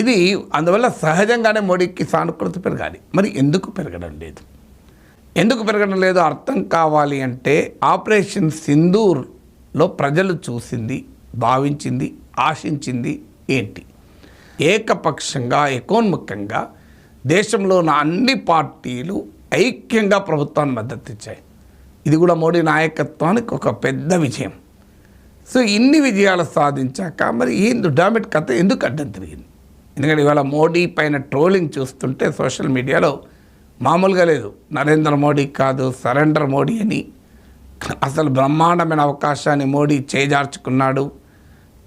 ఇది అందువల్ల సహజంగానే మోడీకి సానుకూలత పెరగాలి. మరి ఎందుకు పెరగడం లేదు? ఎందుకు పెరగడం లేదో? అర్థం కావాలి అంటే ఆపరేషన్ సింధూర్లో ప్రజలు చూసింది భావించింది ఆశించింది ఏంటి? ఏకపక్షంగా ఎకోన్ముఖంగా దేశంలో ఉన్న అన్ని పార్టీలు ఐక్యంగా ప్రభుత్వాన్ని మద్దతు ఇచ్చాయి. ఇది కూడా మోడీ నాయకత్వానికి ఒక పెద్ద విజయం. సో ఇన్ని విజయాలు సాధించాక మరి ఏందు డామెట్ కథ ఎందుకు అడ్డం తిరిగింది? ఎందుకంటే ఇవాళ మోడీ పైన ట్రోలింగ్ చూస్తుంటే సోషల్ మీడియాలో మామూలుగా లేదు. నరేంద్ర మోడీ కాదు సరెండర్ మోడీ అని. అసలు బ్రహ్మాండమైన అవకాశాన్ని మోడీ చేజార్చుకున్నాడు.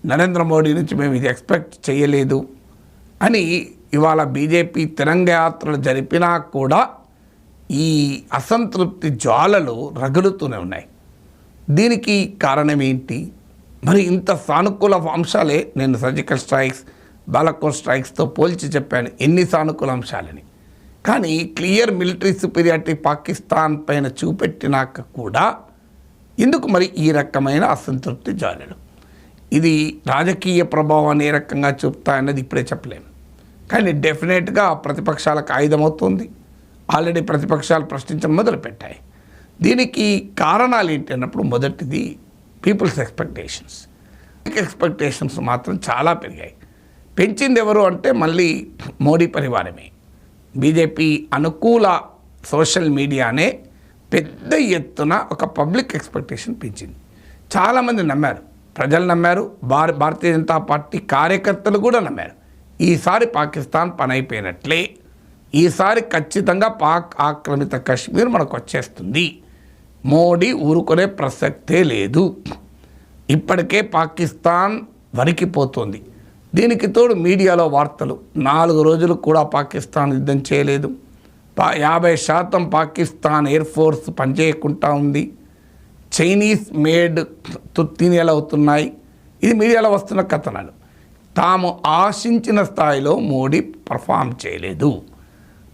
నరేంద్ర మోడీ నుంచి మేము ఇది ఎక్స్పెక్ట్ చేయలేదు అని ఇవాళ బీజేపీ తిరంగ యాత్రలు జరిపినా కూడా ఈ అసంతృప్తి జ్వాలలు రగులుతూనే ఉన్నాయి. దీనికి కారణం ఏంటి? మరి ఇంత సానుకూల అంశాలే నేను సర్జికల్ స్ట్రైక్స్ బాలకో స్ట్రైక్స్తో పోల్చి చెప్పాను ఎన్ని సానుకూల అంశాలని కానీ క్లియర్ మిలిటరీ సుపీరియారిటీ పాకిస్తాన్ పైన చూపెట్టినాక కూడా ఎందుకు మరి ఈ రకమైన అసంతృప్తి జాలడు. ఇది రాజకీయ ప్రభావాన్ని ఏ రకంగా చూపుతాయన్నది ఇప్పుడే చెప్పలేము కానీ డెఫినెట్గా ప్రతిపక్షాలకు ఆయుధమవుతుంది. ఆల్రెడీ ప్రతిపక్షాలు ప్రశ్నించడం మొదలుపెట్టాయి. దీనికి కారణాలు ఏంటి అన్నప్పుడు మొదటిది పీపుల్స్ ఎక్స్పెక్టేషన్స్. ఎక్స్పెక్టేషన్స్ మాత్రం చాలా పెరిగాయి. పెంచింది ఎవరు అంటే మళ్ళీ మోడీ పరివారమే. బీజేపీ అనుకూల సోషల్ మీడియానే పెద్ద ఎత్తున ఒక పబ్లిక్ ఎక్స్పెక్టేషన్ పెంచింది. చాలామంది నమ్మారు. ప్రజలు నమ్మారు. భార భారతీయ జనతా పార్టీ కార్యకర్తలు కూడా నమ్మారు. ఈసారి పాకిస్తాన్ పని అయిపోయినట్లే ఈసారి ఖచ్చితంగా పాక్ ఆక్రమిత కశ్మీర్ మనకు వచ్చేస్తుంది. మోడీ ఊరుకునే ప్రసక్తే లేదు. ఇప్పటికే పాకిస్తాన్ వణికిపోతుంది. దీనికి తోడు మీడియాలో వార్తలు. నాలుగు రోజులు కూడా పాకిస్తాన్ యుద్ధం చేయలేదు. పా యాభై శాతం పాకిస్తాన్ ఎయిర్ ఫోర్స్ పనిచేయకుండా ఉంది. చైనీస్ మేడ్ తుత్తినీలు అవుతున్నాయి. ఇది మీడియాలో వస్తున్న కథనాలు. తాము ఆశించిన స్థాయిలో మోడీ పర్ఫామ్ చేయలేదు.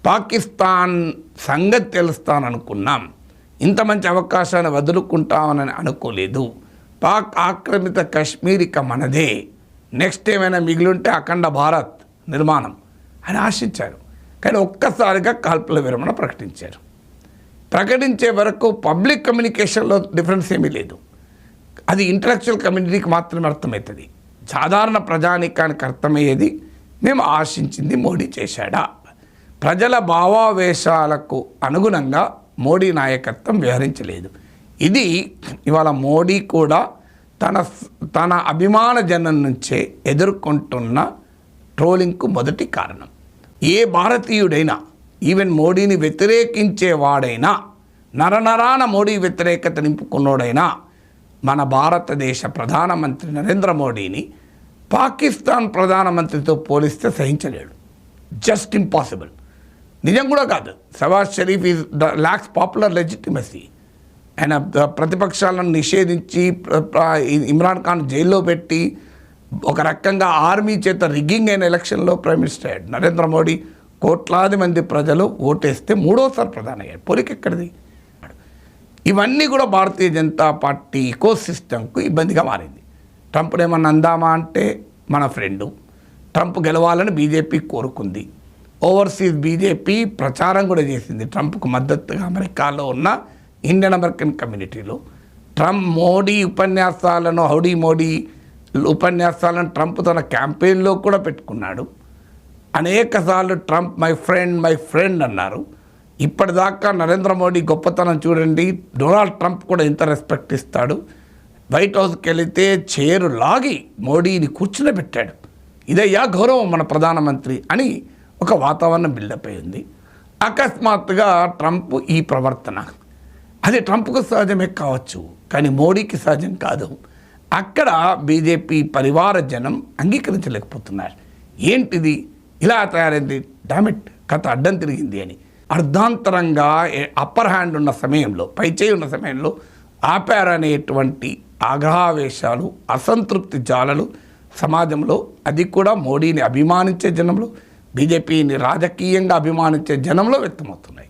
పాకిస్తాన్ సంగతి తెలుస్తాననుకున్నాం. ఇంత మంచి అవకాశాన్ని వదులుకుంటామని అనుకోలేదు. పాక్ ఆక్రమిత కశ్మీర్ ఇక మనదే. నెక్స్ట్ ఏమైనా మిగిలింటే అఖండ భారత్ నిర్మాణం అని ఆశించారు. కానీ ఒక్కసారిగా కాల్పుల విరమణ ప్రకటించారు. ప్రకటించే వరకు పబ్లిక్ కమ్యూనికేషన్లో డిఫరెన్స్ ఏమీ లేదు. అది ఇంటలెక్చువల్ కమ్యూనిటీకి మాత్రమే అర్థమవుతుంది. సాధారణ ప్రజానికానికి అర్థమయ్యేది మేము ఆశించింది మోడీ చేశాడా? ప్రజల భావావేశాలకు అనుగుణంగా మోడీ నాయకత్వం వ్యవహరించలేదు. ఇది ఇవాళ మోడీ కూడా తన తన అభిమాన జనం నుంచే ఎదుర్కొంటున్న ట్రోలింగ్కు మొదటి కారణం. ఏ భారతీయుడైనా ఈవెన్ మోడీని వ్యతిరేకించేవాడైనా నరనరాన మోడీ వ్యతిరేకత నింపుకున్నోడైనా మన భారతదేశ ప్రధానమంత్రి నరేంద్ర మోడీని పాకిస్తాన్ ప్రధానమంత్రితో పోలిస్తే సహించలేడు. Just impossible. నిజం కూడా కాదు. Nawaz Sharif is the lacks popular legitimacy. ఆయన ప్రతిపక్షాలను నిషేధించి ప్ర- ఇమ్రాన్ ఖాన్ జైల్లో పెట్టి ఒక రకంగా ఆర్మీ చేత రిగ్గింగ్ అయిన ఎలక్షన్లో ప్రైమ్ మినిస్టర్ అయ్యాడు. నరేంద్ర మోడీ కోట్లాది మంది ప్రజలు ఓటేస్తే మూడోసారి ప్రధాని అయ్యాడు. పోలిక ఎక్కడిది? ఇవన్నీ కూడా భారతీయ జనతా పార్టీ ఇకో సిస్టమ్కు ఇబ్బందిగా మారింది. ట్రంప్ని ఏమన్నా అందామా అంటే మన ఫ్రెండు. ట్రంప్ గెలవాలని బీజేపీ కోరుకుంది. ఓవర్సీస్ బీజేపీ ప్రచారం కూడా చేసింది. ట్రంప్కు మద్దతుగా అమెరికాలో ఉన్న ఇండియన్ అమెరికన్ కమ్యూనిటీలో ట్రంప్ మోడీ ఉపన్యాసాలను హౌడీ మోడీ ఉపన్యాసాలను ట్రంప్ తన క్యాంపెయిన్లో కూడా పెట్టుకున్నాడు. అనేకసార్లు Trump my friend my friend అన్నారు. ఇప్పటిదాకా నరేంద్ర మోడీ గొప్పతనం చూడండి డొనాల్డ్ ట్రంప్ కూడా ఇంత రెస్పెక్ట్ ఇస్తాడు. వైట్ హౌస్కి వెళితే చేరు లాగి మోడీని కూర్చునబెట్టాడు. ఇదయ్యా గౌరవం మన ప్రధానమంత్రి అని ఒక వాతావరణం బిల్డప్ అయింది. అకస్మాత్తుగా ట్రంప్ ఈ ప్రవర్తన అది ట్రంప్కు సహజమే కావచ్చు కానీ మోడీకి సహజం కాదు. అక్కడ బీజేపీ పరివార జనం అంగీకరించలేకపోతున్నారు. ఏంటిది? ఇలా తయారైంది. డామిట్ కథ అడ్డం తిరిగింది అని. అర్ధాంతరంగా అప్పర్ హ్యాండ్ ఉన్న సమయంలో పైచేయి ఉన్న సమయంలో ఆపారనేటువంటి ఆగ్రహావేశాలు అసంతృప్తి జాలలు సమాజంలో అది కూడా మోడీని అభిమానించే జనంలో బీజేపీని రాజకీయంగా అభిమానించే జనంలో వ్యక్తమవుతున్నాయి.